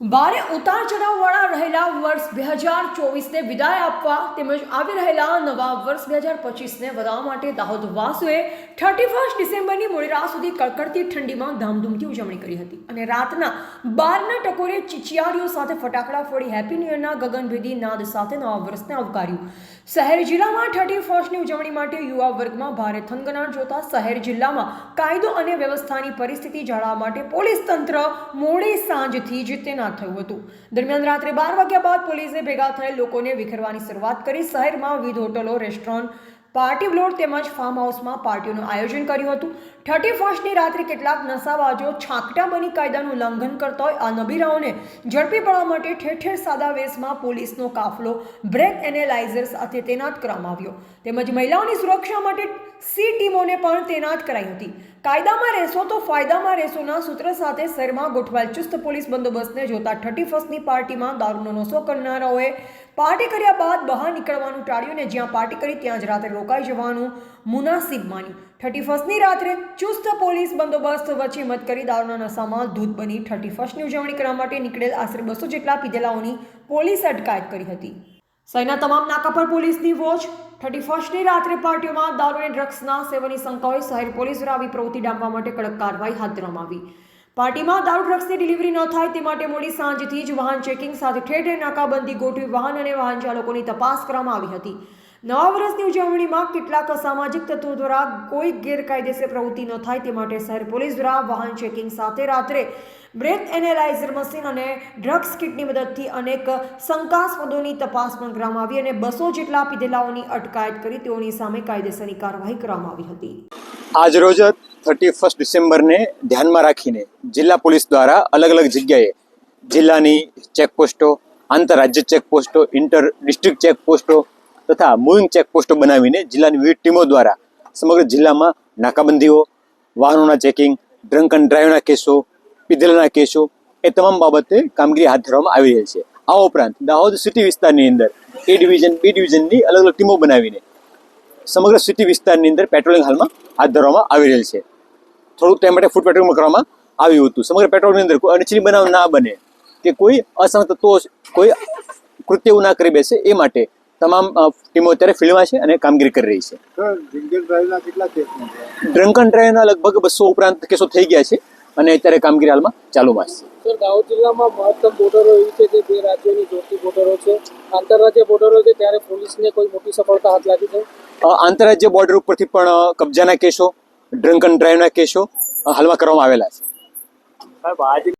ભારે ઉતાર ચઢાવવાળા રહેલા વર્ષ બે હજાર ચોવીસને વિદાય આપવા તેમજ આવી રહેલા નવા વર્ષ બે હજાર પચીસને વધારવા માટે દાહોદવાસીઓએ થર્ટી ફર્સ્ટ ડિસેમ્બરની મોડી રાત સુધી કડકડતી ઠંડીમાં ધામધૂમથી ઉજવણી કરી હતી અને રાતના બારના ટકોરે ચિચિયારીઓ સાથે ફટાકડા ફોડી હેપી ન્યૂ ઇયરના ગગનભેદી નાદ સાથે નવા વર્ષને આવકાર્યું. શહેર જિલ્લામાં થર્ટી ફર્સ્ટની ઉજવણી માટે યુવા વર્ગમાં ભારે થનગનાટ જોતા શહેર જિલ્લામાં કાયદો અને વ્યવસ્થાની પરિસ્થિતિ જાળવવા માટે પોલીસ તંત્ર મોડી સાંજથી જ તૈનાત થયું હતું. દરમિયાન રાત્રે બાર વાગ્યા બાદ પોલીસે ભેગા થયેલ લોકોને વિખેરવાની શરૂઆત કરી શહેરમાં વિવિધ હોટલો, રેસ્ટોરન્ટ પાર્ટી પ્લોટ તેમજ ફાર્મ હાઉસમાં પાર્ટીઓનું આયોજન કર્યું હતું. થર્ટી ફર્સ્ટની રાત્રે કેટલાક નશાબાજો છાંકટા બની કાયદાનું ઉલ્લંઘન કરતા હોય આ નબીરાઓને ઝડપી પાડવા માટે ઠેર ઠેર સાદા વેશમાં પોલીસનો કાફલો, બ્રેક એનેલાઇઝર સાથે તૈનાત કરવામાં આવ્યો. તેમજ મહિલાઓની સુરક્ષા માટે સી ટીમોને પણ તૈનાત કરાઈ હતી. કાયદામાં રહેશો તો ફાયદામાં રહેશોના સૂત્ર સાથે શહેરમાં ગોઠવાયેલ ચુસ્ત પોલીસ બંદોબસ્તને જોતા થર્ટી ફર્સ્ટની પાર્ટીમાં દારૂનો નશો કરનારાઓએ પાર્ટી કર્યા બાદ બહાર નીકળવાનું ટાળ્યું ને જ્યાં પાર્ટી કરી ત્યાં જ રાત્રે રોકાઈ જવાનું મુનાસિબ માન્યું થર્ટી ફર્સ્ટની રાત્રે ચુસ્ત પોલીસ બંદોબસ્ત વચ્ચે મત કરી દારૂના નશામાં ધૂત બની થર્ટી ફર્સ્ટની ઉજવણી કરવા માટે નીકળેલ આશરે બસો જેટલા પીધેલાઓની પોલીસ અટકાયત કરી હતી. શહેરના તમામ નાકા પર પોલીસની વોચ. થર્ટી ફર્સ્ટની રાત્રે પાર્ટીઓમાં દારૂ અને ડ્રગ્સના સેવનની શંકાઓએ શહેર પોલીસ દ્વારા આવી પ્રવૃત્તિ ડામવા માટે કડક કાર્યવાહી હાથ ધરવામાં આવી. પાર્ટીમાં દારૂ ડ્રગ્સની ડિલિવરી ન થાય તે માટે મોડી સાંજથી જ વાહન ચેકિંગ સાથે ઠેર ઠેર નાકાબંધી ગોઠવી વાહન અને વાહન ચાલકોની તપાસ કરવામાં આવી હતી. નવા વર્ષની ઉજવણીમાં કેટલાક સામાજિક તત્વો દ્વારા કોઈ ગેરકાયદેસર પ્રવૃત્તિ ન થાય તે માટે શહેર પોલીસ દ્વારા વાહન ચેકિંગ સાથે રાત્રે બ્રેથ એનેલાઇઝર મશીન અને ડ્રગ્સ કિટની મદદથી અનેક શંકાસ્પદોની તપાસ પણ કરવામાં આવી અને બસો જેટલા પીધેલાઓની અટકાયત કરી તેઓની સામે કાયદેસરની કાર્યવાહી કરવામાં આવી હતી. આજરોજ થર્ટી ફર્સ્ટ ડિસેમ્બરને ધ્યાનમાં રાખીને જિલ્લા પોલીસ દ્વારા અલગ અલગ જગ્યાએ જિલ્લાની ચેકપોસ્ટો, આંતરરાજ્ય ચેકપોસ્ટો ઇન્ટર ડિસ્ટ્રિક્ટ ચેકપોસ્ટો તથા મૂવિંગ ચેકપોસ્ટો બનાવીને જિલ્લાની વિવિધ ટીમો દ્વારા સમગ્ર જિલ્લામાં નાકાબંધીઓ, વાહનોના ચેકિંગ ડ્રંક એન્ડ ડ્રાઈવના કેસો, પીધેલાના કેસો એ તમામ બાબતે કામગીરી હાથ ધરવામાં આવી રહી છે. આ ઉપરાંત દાહોદ સિટી વિસ્તારની અંદર એ ડિવિઝન, બી ડિવિઝનની અલગ અલગ ટીમો બનાવીને સમગ્ર સિટી વિસ્તારની અંદર પેટ્રોલિંગ હાલમાં હાથ ધરવામાં આવી રહેલ છે. થોડુંક ટાઈમ માટે ફૂડ પેટ્રોલિંગ કરવામાં આવ્યું હતું. સમગ્ર પેટ્રોલની અંદર કોઈ અનિચ્છનીય બનાવ ના બને કે કોઈ તત્વો કોઈ કૃત્ય ના કરી બેસે એ માટે તમામ ટીમો અત્યારે ફિલ્ડમાં છે અને કામગીરી કરી રહી છે. ડ્રંકન ડ્રિંક ડ્રાઈવના લગભગ બસો ઉપરાંત કેસો થઈ ગયા છે અને અત્યારે કામગીરી હાલમાં ચાલુમાં છે. સર દાહોદ જિલ્લામાં મહત્તમ બોર્ડરો એવી છે જે બે રાજ્યોની જોડતી બોર્ડરો છે. આંતરરાજ્ય બોર્ડરો છે ત્યારે પોલીસને કોઈ મોટી સફળતા હાથ લાગી છે? આંતરરાજ્ય બોર્ડર ઉપરથી પણ કબજાના કેસો ડ્રંકન ડ્રાઈવના કેસો હાલમાં કરવામાં આવેલા છે. સાહેબ આજે